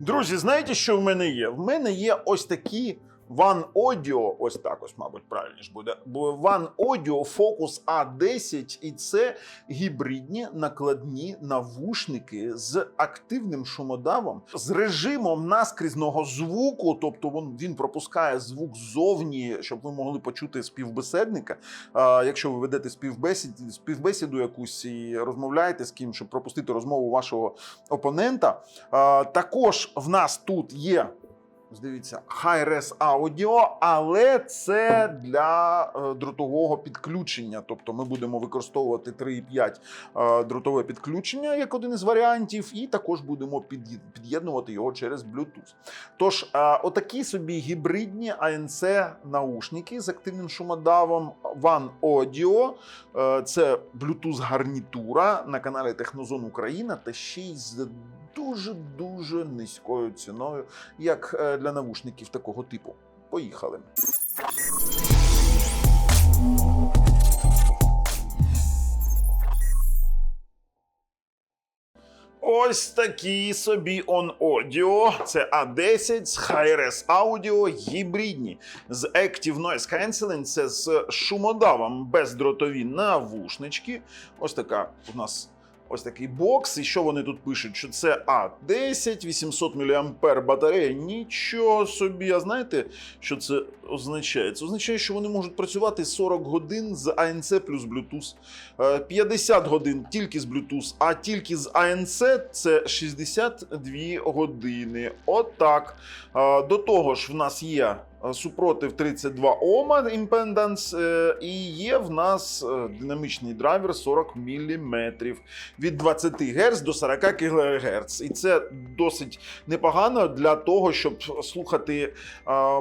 Друзі, знаєте, що в мене є? В мене є ось такі One Audio, ось так ось, мабуть, правильніше буде. One Audio Focus A10, і це гібридні накладні навушники з активним шумодавом, з режимом наскрізного звуку, тобто він, він пропускає звук ззовні, щоб ви могли почути співбеседника. А, якщо ви ведете співбесід, співбесіду якусь і розмовляєте з ким, щоб пропустити розмову вашого опонента. Також в нас тут є. Дивіться, Hi-Res Audio, але це для е, дротового підключення. Тобто ми будемо використовувати 3,5 е, дротове підключення як один із варіантів, і також будемо під'єднувати його через Bluetooth. Тож, е, отакі собі гібридні ANC наушники з активним шумодавом One Audio. Це Bluetooth гарнітура на каналі Технозон Україна та ще й з дуже дуже низькою ціною, як е, для навушників такого типу. Поїхали. Ось такі собі On Audio. Це A10 з Hi-Res Audio гібридні. З Active Noise Cancelling, це з шумодавом бездротові навушнички. Ось така у нас ось такий бокс. І що вони тут пишуть? Що це А10, 800 мА батарея. Нічого собі. А знаєте, що це означає? Це означає, що вони можуть працювати 40 годин з ANC плюс Bluetooth, Е, 50 годин тільки з Bluetooth, а тільки з ANC це 62 години. Отак. Е, До того ж, в нас є е, супротив 32 Ома імпенданс, е, і є в нас е, динамічний драйвер 40 мм від 20 Гц до 40 кГц. І це досить непогано для того, щоб слухати е,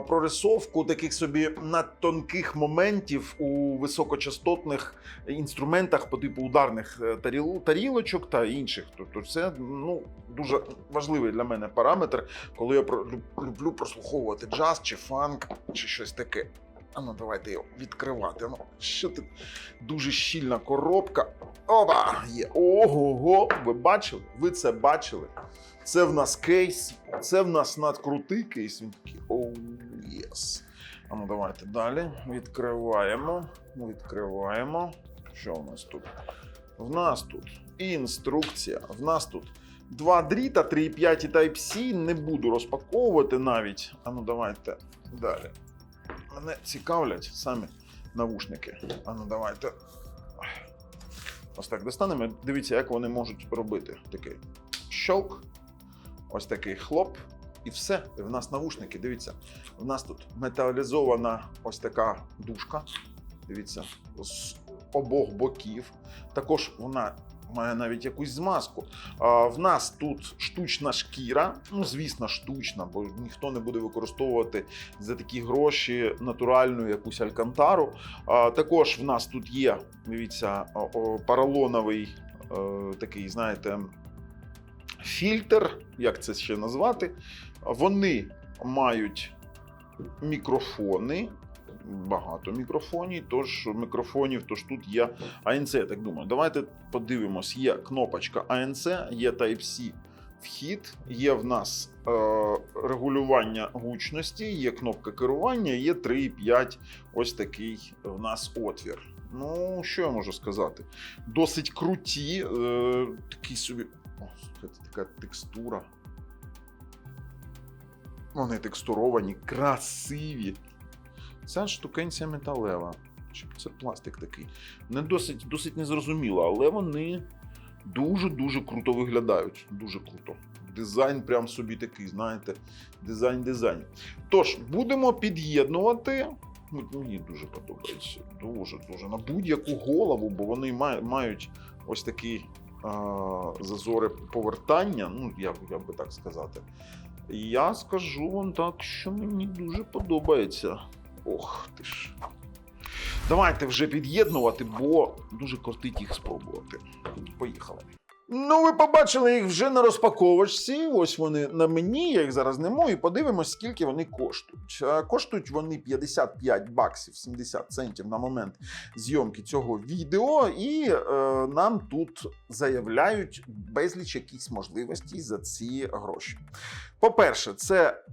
прорисовку таких собі надтонких моментів у високочастотних інструментах по типу ударних е, таріл- тарілочок та інших. Тобто, це ну дуже важливий для мене параметр, коли я люблю прослуховувати джаз чи фанк, чи щось таке. А ну давайте його відкривати. Ну, що тут дуже щільна коробка. Опа! Є. Ого-го! Ви бачили? Ви це бачили? Це в нас кейс, це в нас надкрутий кейс. Він такий оу, єс. А ну давайте далі. Відкриваємо. Відкриваємо. Що у нас тут? В нас тут інструкція. В нас тут два дріта, 3,5 і Type-C. Не буду розпаковувати навіть. А ну давайте далі. Мене цікавлять самі навушники. А ну давайте. Ось так достанемо. Дивіться, як вони можуть робити. Такий щелк, ось такий хлоп, і все. І в нас навушники. Дивіться, в нас тут металізована ось така дужка. Дивіться, з обох боків. Також вона має навіть якусь змазку. В нас тут штучна шкіра. Ну, звісно, штучна, бо ніхто не буде використовувати за такі гроші натуральну якусь алькантару. Також в нас тут є, дивіться, поролоновий е, такий, знаєте, фільтр, як це ще назвати. Вони мають мікрофони. Багато мікрофонів, тож мікрофонів, тож тут є ANC, я так думаю. Давайте подивимось. Є кнопочка ANC, є Type-C вхід, є в нас е, регулювання гучності, є кнопка керування, є 3,5 ось такий в нас отвір. Ну, що я можу сказати? Досить круті, е, такий собі. О, слухайте, така текстура. Вони текстуровані, красиві. Ця штукенція металева. Це пластик такий? Не досить, досить незрозуміло, але вони дуже-дуже круто виглядають. Дуже круто. Дизайн прям собі такий, знаєте, дизайн-дизайн. Тож, будемо під'єднувати. Ну, Мені дуже подобається. Дуже, дуже. На будь-яку голову, бо вони мають ось такі а, зазори повертання, ну, як, як би так сказати. Я скажу вам так, що мені дуже подобається. Ох ти ж. Давайте вже під'єднувати, бо дуже кортить їх спробувати. Поїхали. Ну, ви побачили їх вже на розпаковочці. Ось вони на мені. Я їх зараз зніму і подивимось, скільки вони коштують. Коштують вони 55 баксів 70 центів на момент зйомки цього відео, і е, нам тут заявляють безліч якісь можливостей за ці гроші. По-перше, це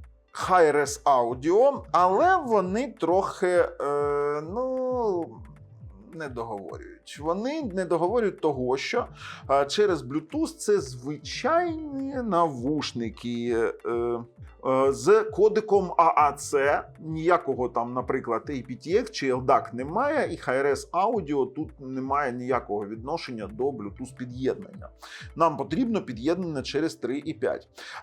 Hi-Res Audio, але вони трохи е, ну. Не договорюють. Вони не договорюють того, що е, через Bluetooth це звичайні навушники е, з кодиком AAC. Ніякого там, наприклад, aptX чи LDAC немає, і Hi-Res Audio тут немає ніякого відношення до Bluetooth під'єднання. Нам потрібно під'єднання через 3.5.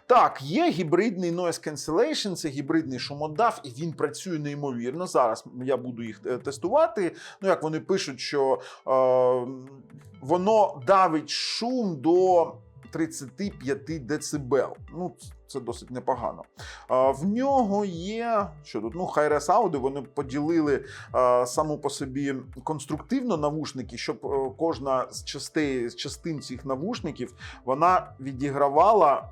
Так, є гібридний noise cancellation, це гібридний шумодав, і він працює неймовірно. Зараз я буду їх е, тестувати. Ну, як вони пишуть, що е, воно давить шум до 35 децибел. Ну, це досить непогано. В нього є що тут? Ну, Hi-Res Audio, вони поділили а, саму по собі конструктивно навушники, щоб е, кожна з частей з частин цих навушників вона відігравала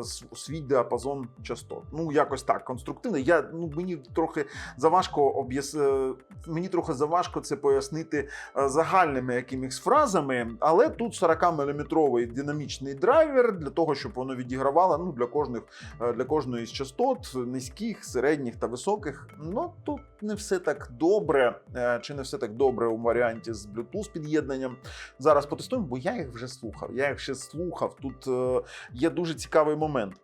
е, свій діапазон частот. Ну, якось так, конструктивно. Я ну мені трохи заважко об'яс... е, мені трохи заважко це пояснити загальними якимись фразами, але тут 40-мм динамічний драйвер для того, щоб воно відігравало ну, для кожних е, для кожної з частот низьких, середніх та високих. Ну тут не все так добре, е, чи не все так добре у варіанті з Bluetooth під'єднанням. Зараз потестуємо, бо я їх вже слухав. Я їх ще слухав. Тут е, є дуже цікавий момент.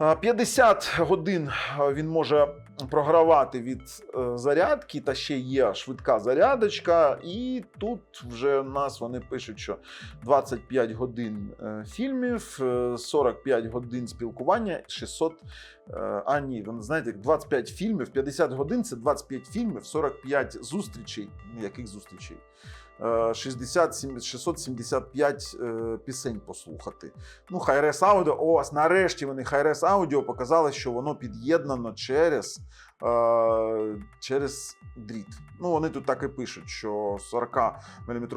Е, 50 годин він може програвати від е, зарядки, та ще є швидка зарядочка. І тут вже в нас вони пишуть, що 25 годин е, фільмів, е, 45 годин спілкування, 600. е, А ні, ви знаєте, 25 фільмів, 50 годин це 25 фільмів, 45 зустрічей. Яких зустрічей? Е, 60, сім- 675 е, пісень послухати. Ну, Hi-Res Audio, ось нарешті вони Hi-Res Audio показали, що воно під'єднано через, е, через дріт. Ну, вони тут так і пишуть, що 40 мм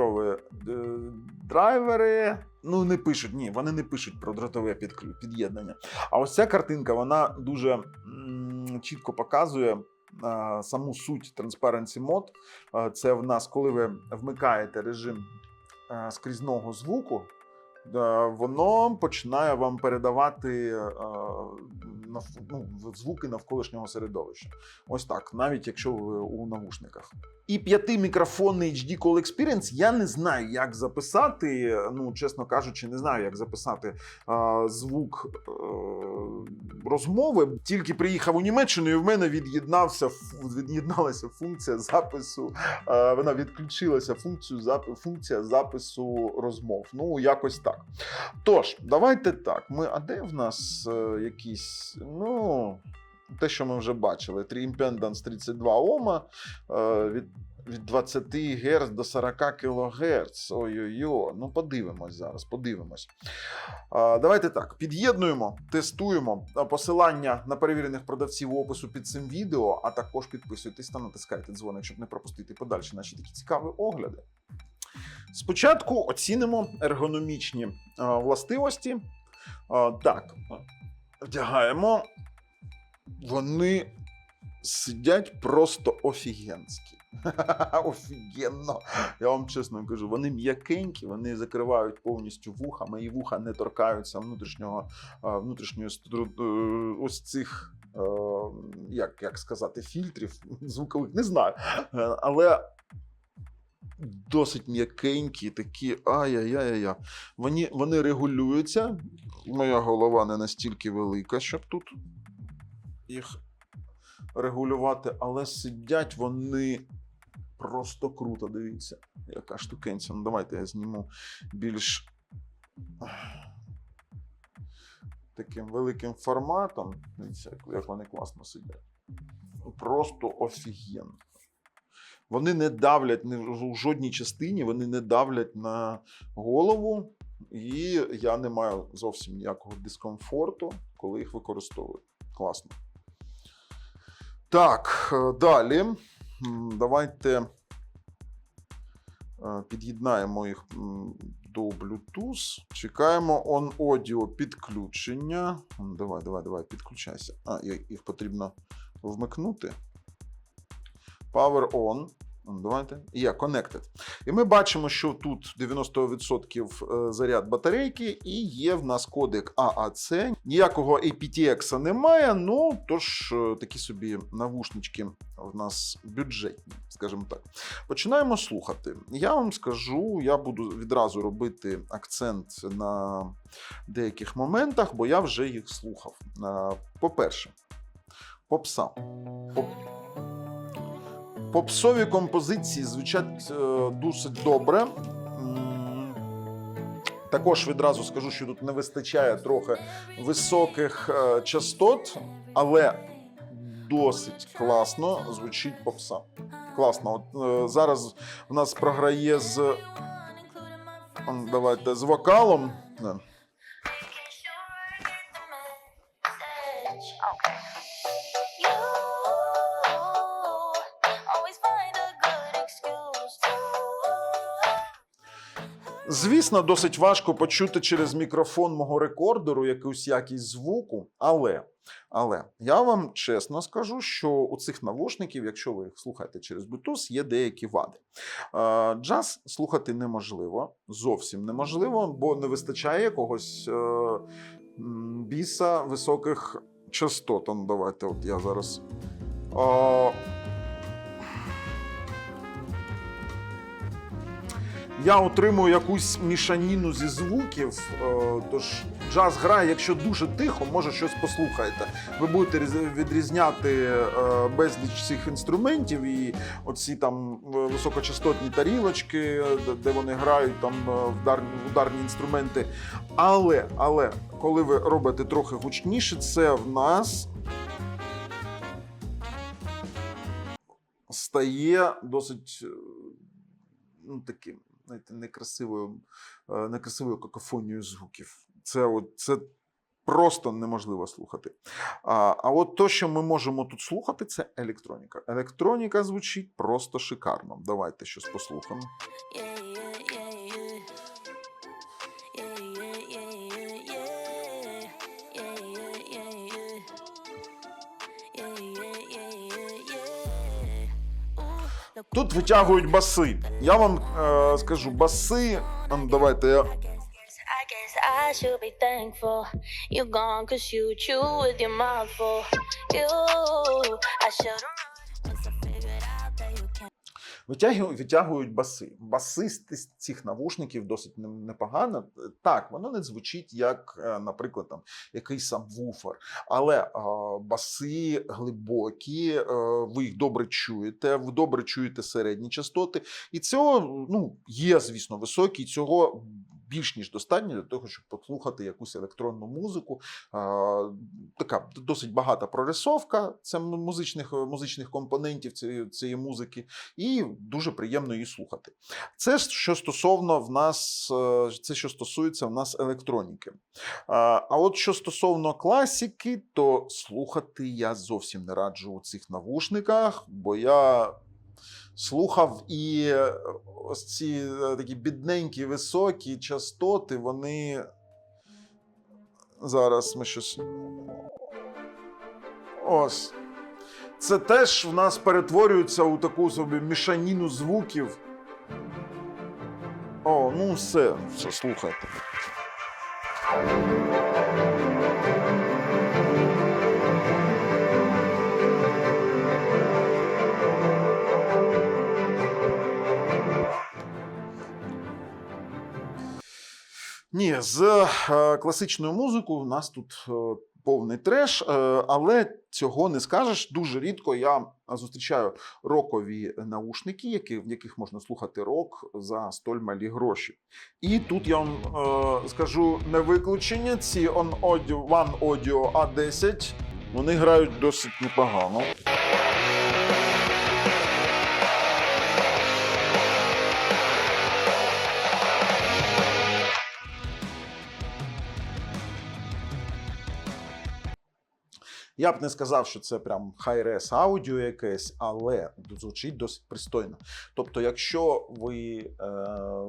драйвери. Ну, не пишуть, ні, вони не пишуть про дротове під'єднання. А ось ця картинка, вона дуже чітко показує. е, Саму суть Transparency Mode. Е, Це в нас, коли ви вмикаєте режим е, скрізного звуку, е, воно починає вам передавати е, ну, звуки навколишнього середовища. Ось так, навіть якщо ви у навушниках. І п'ятимікрофонний HD Call Experience я не знаю, як записати. Ну, чесно кажучи, не знаю, як записати е, звук е, розмови. Тільки приїхав у Німеччину, і в мене від'єднався від'єдналася функція запису. Е, вона відключилася функцію функція запису розмов. Ну, якось так. Тож, давайте так. Ми, а де в нас е, якісь, ну. Те, що ми вже бачили, Tri 32 Ома е, від, від 20 Гц до 40 кГц. Ой-ой-ой, ну подивимось зараз, подивимось. Е, давайте так, під'єднуємо, тестуємо посилання на перевірених продавців у опису під цим відео, а також підписуйтесь та натискайте дзвоник, щоб не пропустити подальші наші такі цікаві огляди. Спочатку оцінимо ергономічні е, властивості. Е, так, вдягаємо. Вони сидять просто офігенські. Офігенно. Я вам чесно кажу, вони м'якенькі, вони закривають повністю вуха. Мої вуха не торкаються внутрішнього, внутрішньої е, ось цих. е, Як, як сказати, фільтрів звукових, не знаю. Е, Але досить м'якенькі, такі ай-яй-яй-яй. Вони, вони регулюються. Моя голова не настільки велика, щоб тут їх регулювати, але сидять вони просто круто. Дивіться, яка штукенця. Ну, давайте я зніму більш таким великим форматом. Дивіться, як- вони класно сидять. Просто офігенно. Вони не давлять ні в жодній частині, вони не давлять на голову, і я не маю зовсім ніякого дискомфорту, коли їх використовую. Класно. Так, е, далі. Давайте е, під'єднаємо їх до Bluetooth. Чекаємо on audio підключення. Давай, давай, давай, підключайся. А, їх потрібно вмикнути. Power on. М, Давайте. Є connected. І ми бачимо, що тут 90% е, заряд батарейки, і є в нас кодек AAC. Ніякого aptX немає, ну тож е, такі собі навушнички в нас бюджетні, скажімо так. Починаємо слухати. Я вам скажу, я буду відразу робити акцент на деяких моментах, бо я вже їх слухав. Е, По-перше, попса. Поп... Попсові композиції звучать е, досить добре. Також відразу скажу, що тут не вистачає трохи високих е, частот, але досить класно звучить попса. Класно. От е, зараз в нас програє з. Давайте з вокалом. Звісно, досить важко почути через мікрофон мого рекордеру якусь якість звуку, але, але я вам чесно скажу, що у цих навушників, якщо ви їх слухаєте через Bluetooth, є деякі вади. Джаз слухати неможливо, зовсім неможливо, бо не вистачає якогось е, біса високих частот. Давайте, от я зараз. Я отримую якусь мішаніну зі звуків. е, Тож джаз грає, якщо дуже тихо, може щось послухаєте. Ви будете відрізняти е, безліч цих інструментів і оці там е, високочастотні тарілочки, де- вони грають там ударні, ударні інструменти. Але, але коли ви робите трохи гучніше, це в нас. Стає досить ну, таким, знаєте, некрасивою, е, некрасивою какофонією звуків. Це, от, це просто неможливо слухати. А, а от то, що ми можемо тут слухати, це електроніка. Електроніка звучить просто шикарно. Давайте щось послухаємо. Тут витягують баси. Я вам е, скажу, баси. а ну, Давайте я. Витягують, витягують баси. Басисти з цих навушників досить не- непогано. Так, воно не звучить як, е, наприклад, там якийсь сабвуфер, але е, баси глибокі, е, ви їх добре чуєте, ви добре чуєте середні частоти. І цього ну, є, звісно, високі. Цього більш ніж достатньо для того, щоб послухати якусь електронну музику. Така досить багата прорисовка це музичних, музичних компонентів цієї, цієї музики і дуже приємно її слухати. Це що стосовно в нас, е, це що стосується в нас електроніки. А от що стосовно класики, то слухати я зовсім не раджу у цих навушниках, бо я. Слухав і е, ось ці е, такі бідненькі високі частоти, вони. Зараз ми щось. Ось. Це теж в нас перетворюється у таку собі мішаніну звуків. О, ну все, все, слухайте. Ні, з е, класичною музикою у нас тут е, повний треш, е, але цього не скажеш. Дуже рідко я зустрічаю рокові наушники, які, в яких можна слухати рок за столь малі гроші. І тут я вам е, скажу не виключення. Ці On Audio, One Audio A10 вони грають досить непогано. Я б не сказав, що це прям high-res аудіо якесь, але звучить досить пристойно. Тобто, якщо ви е,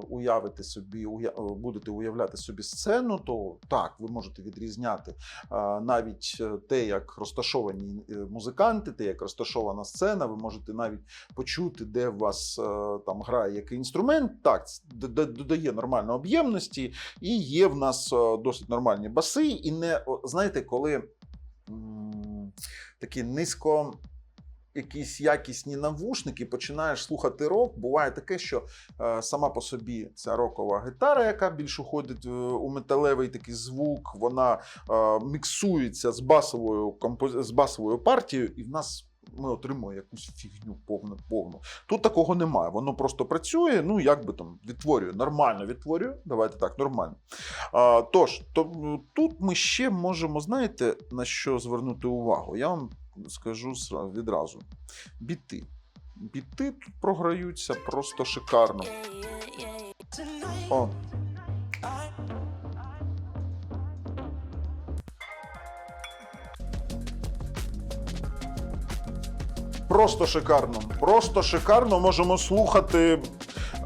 уявите собі, уя, будете уявляти собі сцену, то так, ви можете відрізняти е, навіть е, те, як розташовані е, музиканти, те, як розташована сцена, ви можете навіть почути, де у вас е, там грає який інструмент. Так, додає нормально об'ємності, і є в нас е, досить нормальні баси. І не знаєте, коли такі низько. Якісь якісні навушники, починаєш слухати рок. Буває таке, що е, сама по собі ця рокова гітара, яка більш уходить е, у металевий такий звук, вона е, міксується з басовою компози- з басовою партією, і в нас ми отримуємо якусь фігню повну повну. Тут такого немає. Воно просто працює. Ну як би там відтворює, нормально відтворює. Давайте так, нормально. А, тож, то, тут ми ще можемо, знаєте, на що звернути увагу. Я вам скажу відразу: біти. Біти тут програються просто шикарно. О. Просто шикарно. Просто шикарно можемо слухати.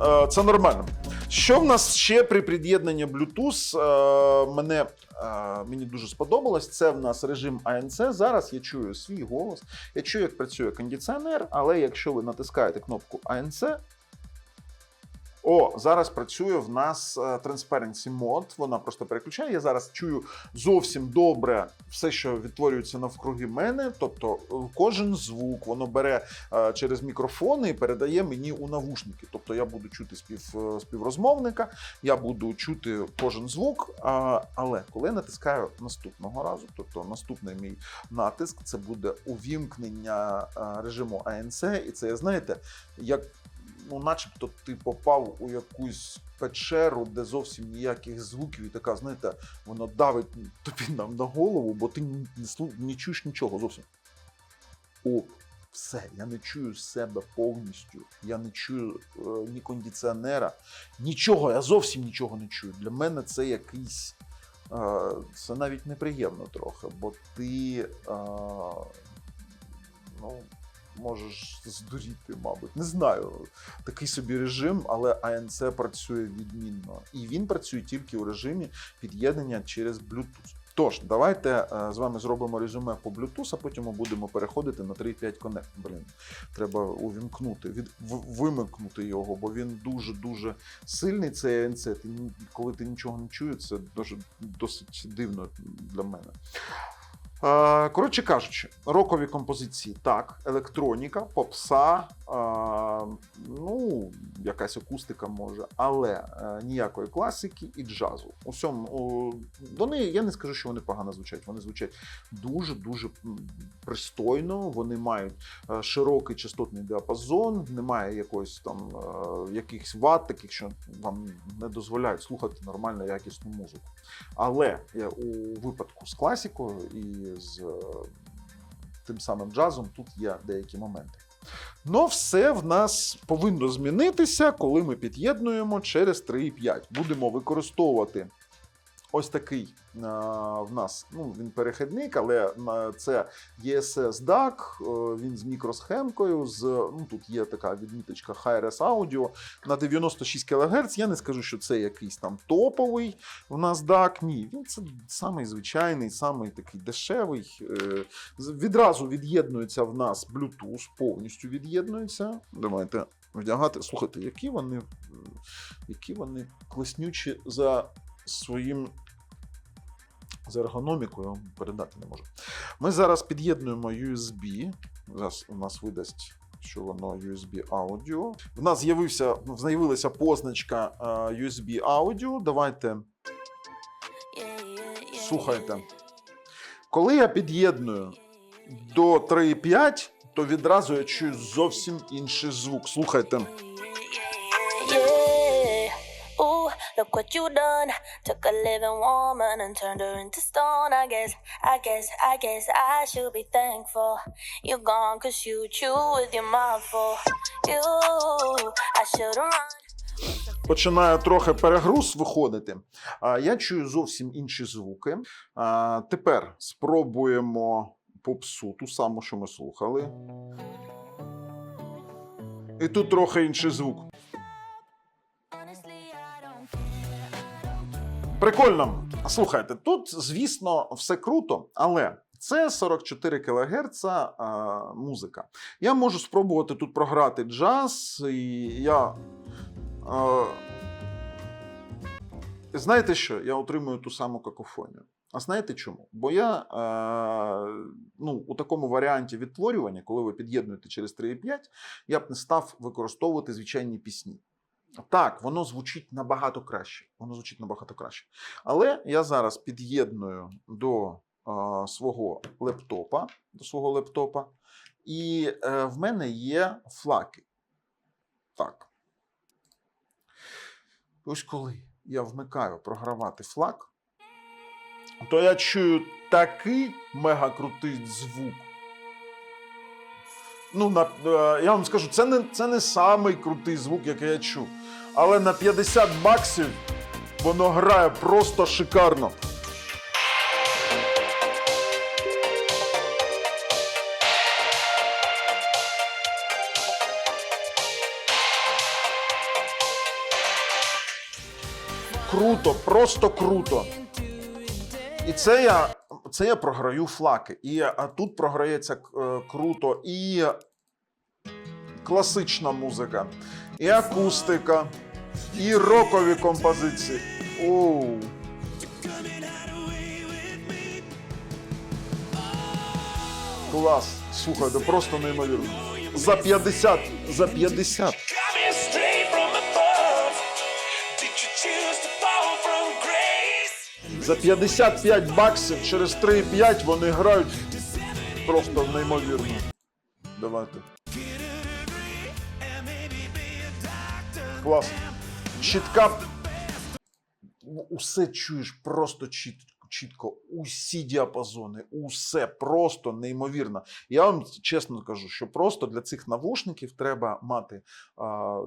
Е, Це нормально. Що в нас ще при під'єднанні Bluetooth? Е, Мене, е, мені дуже сподобалось. Це в нас режим ANC. Зараз я чую свій голос. Я чую, як працює кондиціонер, але якщо ви натискаєте кнопку ANC, о, зараз працює в нас е, Transparency Mode, Вона просто переключає. Я зараз чую зовсім добре все, що відтворюється навкруги мене. Тобто е, кожен звук воно бере е, через мікрофони і передає мені у навушники. Тобто я буду чути спів, співрозмовника, я буду чути кожен звук. але коли я натискаю наступного разу, тобто наступний мій натиск, це буде увімкнення режиму ANC, і це знаєте, як ну, начебто ти попав у якусь печеру, де зовсім ніяких звуків, і така, знаєте, воно давить тобі на, на голову, бо ти не чуєш нічого зовсім. О, все, я не чую себе повністю. Я не чую е, ні кондиціонера, нічого, я зовсім нічого не чую. Для мене це якийсь. Е, це навіть неприємно трохи, бо ти. Е, ну, можеш здуріти, мабуть. Не знаю. Такий собі режим, але ANC працює відмінно. І він працює тільки у режимі під'єднання через Bluetooth. Тож, давайте е, з вами зробимо резюме по Bluetooth, а потім ми будемо переходити на 3.5 Connect. Блін, треба увімкнути, від, вимикнути його, бо він дуже-дуже сильний, цей ANC. Ти, коли ти нічого не чуєш, це дуже, досить дивно для мене. Е, Коротше кажучи, рокові композиції так, електроніка, попса, е, ну, якась акустика може, але е, ніякої класики і джазу. У всьому о, вони, я не скажу, що вони погано звучать. Вони звучать дуже-дуже пристойно. Вони мають широкий частотний діапазон, немає якоїсь там якихось ват, таких, що вам не дозволяють слухати нормально якісну музику. Але у випадку з класикою і з е, тим самим джазом тут є деякі моменти. Но все в нас повинно змінитися, коли ми під'єднуємо через 3.5. Будемо використовувати ось такий е, в нас. Ну, він перехідник, але е, це ESS DAC, е, він з мікросхемкою. З, ну, тут є така відміточка Hi-Res Audio на 96 кГц. Я не скажу, що це якийсь там топовий в нас DAC. Ні, він це самий звичайний, самий такий дешевий. Відразу від'єднується в нас Bluetooth, повністю від'єднується. Давайте вдягати. Слухайте, які вони, які вони класнючі за своїм. За ергономікою передати не можу. Ми зараз під'єднуємо USB. Зараз у нас видасть, що воно USB аудіо. В нас з'явився, з'явилася позначка е, USB. Давайте Yeah, yeah, yeah, слухайте. Коли я під'єдную до 3.5, то відразу я чую зовсім інший звук. Слухайте. Look what you done. Took a living woman and turned her into stone. I guess, I guess, I guess I should be thankful. You're gone cause you chew with your mouth full. You, I should've run. Починає трохи перегруз виходити. Я чую зовсім інші звуки. Тепер спробуємо попсу, ту саму, що ми слухали. І тут трохи інший звук. Прикольно. Слухайте, тут, звісно, все круто, але це 44 кГц а, музика. Я можу спробувати тут програти джаз, і я. А, знаєте що? Я отримую ту саму какофонію. А знаєте чому? Бо я е, ну, у такому варіанті відтворювання, коли ви під'єднуєте через 3,5, я б не став використовувати звичайні пісні. Так, воно звучить набагато краще. Воно звучить набагато краще. Але я зараз під'єдную до е, свого лептопа, до свого лептопа, і е, в мене є флаки. Так. Ось коли я вмикаю програвати флаг, то я чую такий мегакрутий звук. Ну, на, е, я вам скажу, це не, це не самий крутий звук, який я чув. Але на 50 баксів воно грає просто шикарно. Круто, просто круто. І це я, це я програю флаки. І тут програється е, круто і класична музика, і акустика, і рокові композиції. Оу. Клас. Слухай, це просто неймовірно. За 50, за 50. За 55 баксів через 3,5 вони грають просто неймовірно. Давайте. Клас. Чітка. Усе чуєш просто чіт, чітко. Усі діапазони, усе просто неймовірно. Я вам чесно кажу, що просто для цих навушників треба мати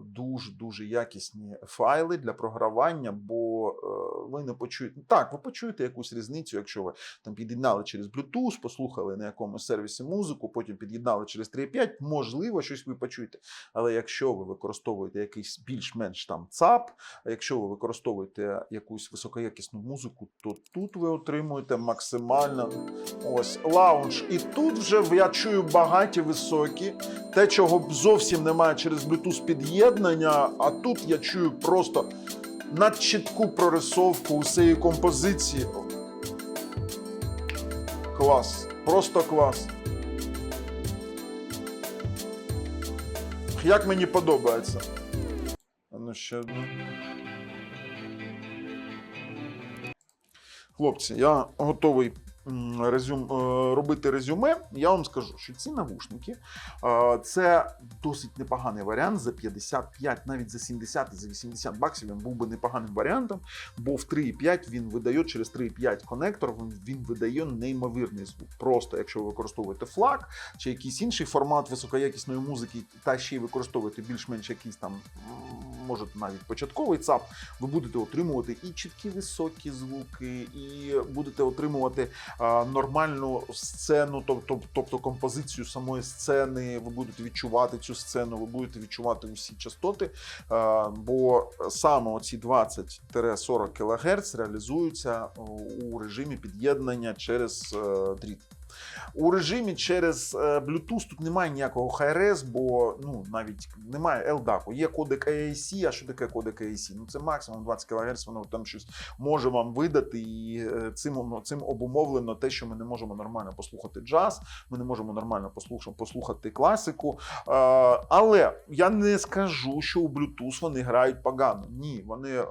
дуже дуже якісні файли для програвання, бо е, ви не почуєте. Так, ви почуєте якусь різницю, якщо ви там під'єднали через Bluetooth, послухали на якомусь сервісі музику, потім під'єднали через 3.5, можливо, щось ви почуєте. Але якщо ви використовуєте якийсь більш-менш там ЦАП, якщо ви використовуєте якусь високоякісну музику, то тут ви отримуєте максимально ось лаунж. І тут вже я чую багаті високі, те, чого зовсім немає через Bluetooth під'єднання, а тут я чую просто надчітку прорисовку усієї композиції. Клас, просто клас. Як мені подобається. Ну, ще одну. Хлопці, я готовий резюм, е, робити резюме. Я вам скажу, що ці навушники е, це досить непоганий варіант за 55, навіть за 70 і за 80 баксів він був би непоганим варіантом, бо в 3,5 він видає через 3,5 конектор, він, видає неймовірний звук. Просто якщо ви використовуєте флаг чи якийсь інший формат високоякісної музики, та ще й використовуєте більш-менш якийсь там, може навіть початковий ЦАП, ви будете отримувати і чіткі високі звуки, і будете отримувати а, нормальну сцену, тобто, тобто композицію самої сцени. Ви будете відчувати цю сцену, ви будете відчувати усі частоти. Бо саме оці 20-40 кГц реалізуються у режимі під'єднання через е, дріт. У режимі через е, Bluetooth тут немає ніякого HRS, бо ну навіть немає LDAC. Є кодек AAC, а що таке кодек AAC? Ну це максимум 20 кГц, воно там щось може вам видати, і е, цим, цим обумовлено те, що ми не можемо нормально послухати джаз, ми не можемо нормально послухати, класику. Е, але я не скажу, що у Bluetooth вони грають погано. Ні, вони,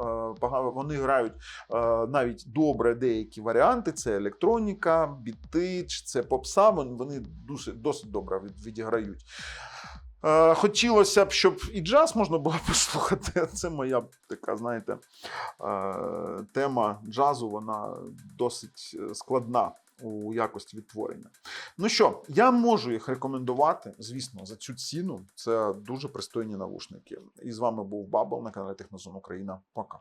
вони грають навіть добре деякі варіанти. Це електроніка, біти, ч- це попса. Вони досить, досить добре відіграють. Е, Хотілося б, щоб і джаз можна було послухати. Це моя така, знаєте, е, тема джазу. Вона досить е, складна у якості відтворення. Ну що, я можу їх рекомендувати, звісно, за цю ціну. Це дуже пристойні навушники. І з вами був Бабл на каналі Технозон Україна. Пока.